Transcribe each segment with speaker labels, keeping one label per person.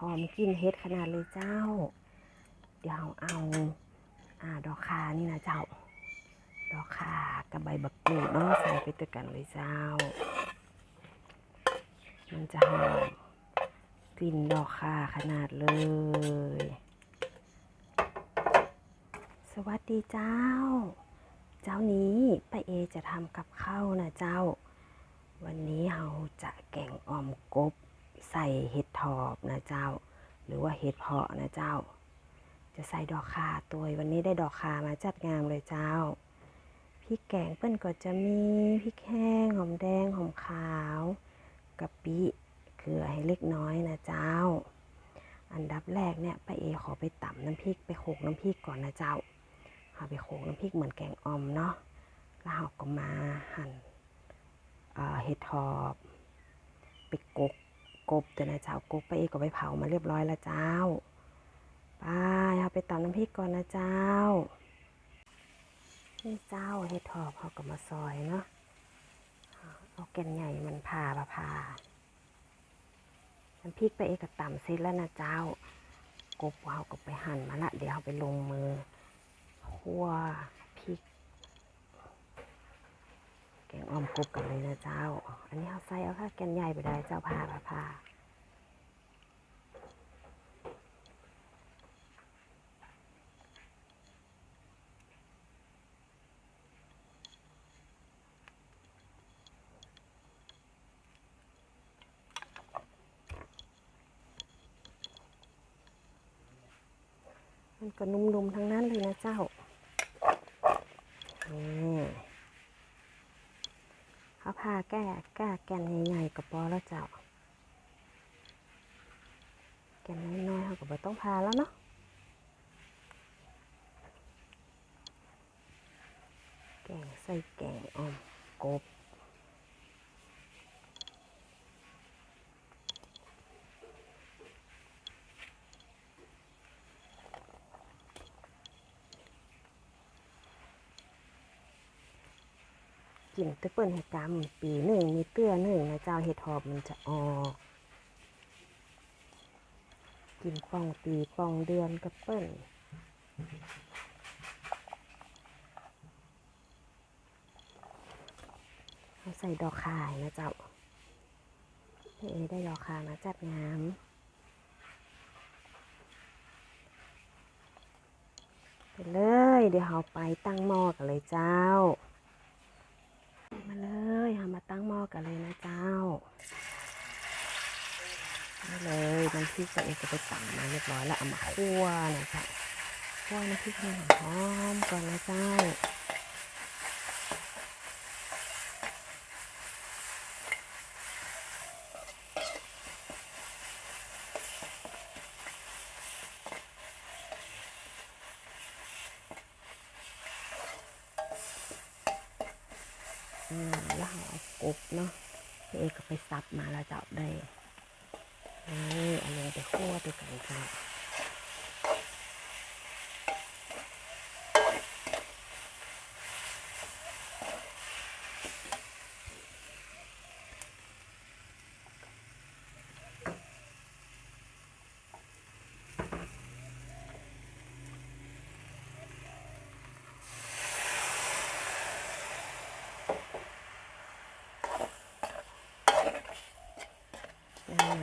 Speaker 1: หอมกลิ่นเฮ็ดขนาดเลยเจ้า เดี๋ยวเราเอาอ่าดอกคานี่นะเจ้า ดอกคากับใบบักกูดเนาะใส่ไปด้วยกันเลยเจ้า มันจะหอมกลิ่นดอกคาขนาดเลย สวัสดีเจ้า เจ้านี้ป้าเอจะทำกับข้าวนะเจ้า วันนี้เราจะแกงอ่อมกบ ใส่เห็ดถอบนะเจ้า หรือว่าเห็ดเพาะนะเจ้า จะใส่ดอกคาตัววันนี้ได้ดอกคามาจัดงามเลยเจ้าพริกแกงเปิ้นก็จะมีพริกแห้งหอมแดงหอมขาวกะปิเกลือให้เล็กน้อยนะเจ้า อันดับแรกเนี่ยป้าเอขอไปต่ำน้ำพริกไปโขลกน้ำพริกก่อนนะเจ้าเอาไปโขลกน้ำพริกเหมือนแกงอ่อมเนาะแล้วเราก็มาหั่นเห็ดทอบไปกก กบแตัวนะเจ้ากบไปเองก็ไปเผามาเรียบร้อยแล้วเจ้าไปเอาไปตำน้ำพริกก่อนนะเจ้านี่เจ้าเห็ดทอบเขาก็มาซอยเนาะเอาแกนใหญ่มันผ่าปะผ่าน้ำพริกไปเองก็ตำเสร็จแล้วนะเจ้ากบเขาก็ไปหั่นมาละเดี๋ยวเอาไปลงมือคั่วพริก แกงอ่อมกบกันเลยนะเจ้า อันนี้เอาใส่เอาค่ะแกนใหญ่ไปได้เจ้าพาพาพามันก็นุ่มๆทั้งนั้นเลยนะเจ้า นี่ ขาพาแก้แก้แกนใหญ่ๆกับปอแล้วเจ้า แกนน้อยๆเขาก็บ่ต้องพาแล้วเนาะแกงใส่แกงอ่อมกบ กินแตะเปิ้นเห็ดกำปีหนึ่งมีเตื้อหนึ่งนะเจ้าเห็ดหอบมันจะออกกินป่องปีป่องเดือนกับเปิ้นเอาใส่ดอกขายนะเจ้าเอได้ดอกขายมาจัดงามไปเลย เดี๋ยวเราไปตั้งหม้อกันเลยเจ้าเลยเอามาตั้งหม้อ กันเลยนะเจ้านี่เลยน้ำพริกตัวเองก็ไปสั่งมาเรียบร้อยแล้วเอามาคั่วนะเจ้าคั่วน้ำพริกให้หอมก่อนนะเจ้า แล้วเอากบเนาะพี่เอกก็ไปซับมาแล้วจับได้นี่เอาลงไปคั่วไปกันค่ะ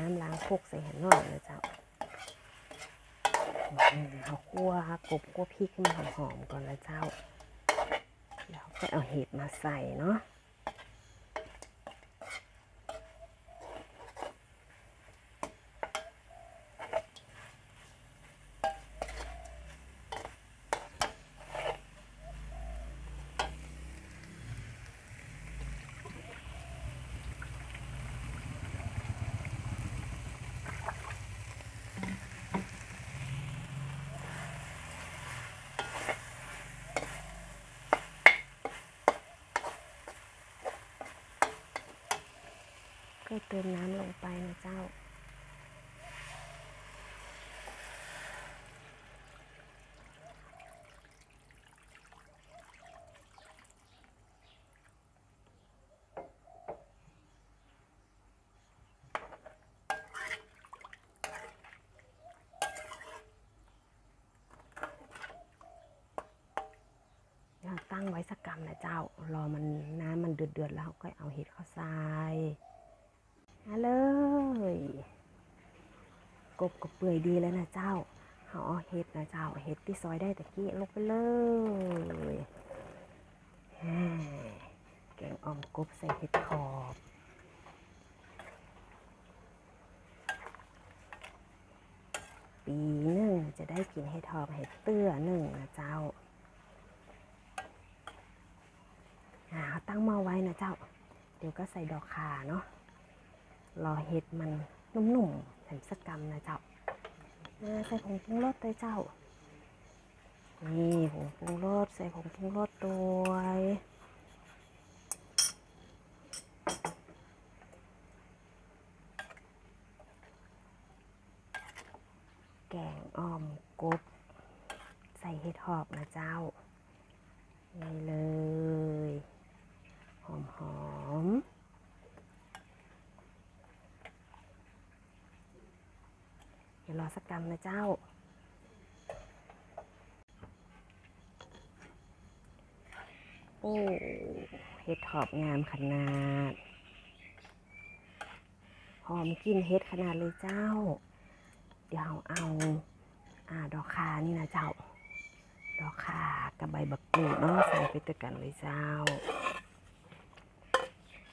Speaker 1: าน้ำน้ำล้างพกใส่หันหน่อยนะเจ้าอืมเอาคั่วกบคั่วพริกให้มันหอมๆก่อนนะเจ้าแล้วก็เอาเห็ดมาใส่เนาะ ก็เติมน้ำลงไปนะเจ้า ตั้งไว้สักกรรมนะเจ้า รอมันน้ำมันเดือดๆแล้วก็เอาเห็ดเข้าใส่ มาเลย กบก็เปื่อยดีแล้วนะเจ้าเอาเอาเห็ดนะเจ้าเห็ดที่ซอยได้ตะกี้ลงไปเลยแกงอ่อมกบใส่เห็ดขอบปีหนึ่งจะได้กินเห็ดทอบเห็ดเตื้อหนึ่งนะเจ้าเขาตั้งหม้อไว้นะเจ้า เดี๋ยวก็ใส่ดอกขาเนาะ รอเห็ดมันนุ่มๆแถมสกกรรมนะเจ้าใส่ผงปรุงรสเลยเจ้า นี่ผงปรุงรสใส่ผงปรุงรสด้วยแกงอ่อมกบ ใส่เห็ดหอบนะเจ้า นี่เลย หอมหอมๆเดี๋ยว รอสักกรรมนะเจ้า โอ้เห็ดหอบงามขนาด หอมกลินเห็ดขนาดเลยเจ้า เดี๋ยวเอาอ่าดอกคานี่นะเจ้า ดอกคากับใบบักกูดเนาะใส่ไปด้วยกันเลยเจ้า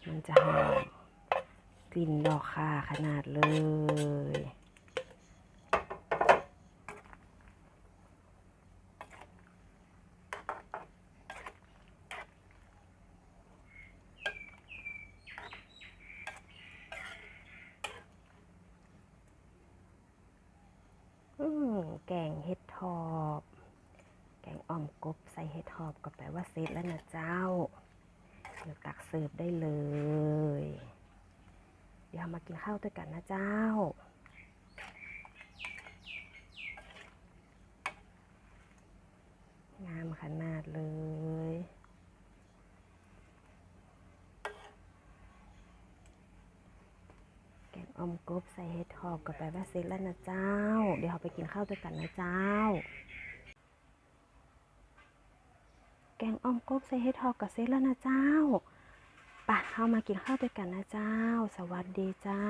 Speaker 1: มันจะหอมกลิ่นดอกคาขนาดเลย อืม แกงเห็ดทอบ แกงอ่อมกบใส่เห็ดทอบก็แปลว่าเสร็จแล้วนะเจ้า เดี๋ยวตักเสิร์ฟได้เลย เดี๋ยวมากินข้าวด้วยกันนะเจ้า งามขนาดเลย แกงอ่อมก บใส่เห็ดหอบกับแปลว่าเสร็จแล้วนะเจ้า เดี๋ยวเราไปกินข้าวด้วยกันนะเจ้า แกงอ่อมกบใส่เห็ดหอบกับเสร็จแล้วนะเจ้าปะเข้ามากินข้าวด้วยกันนะเจ้า สวัสดีเจ้า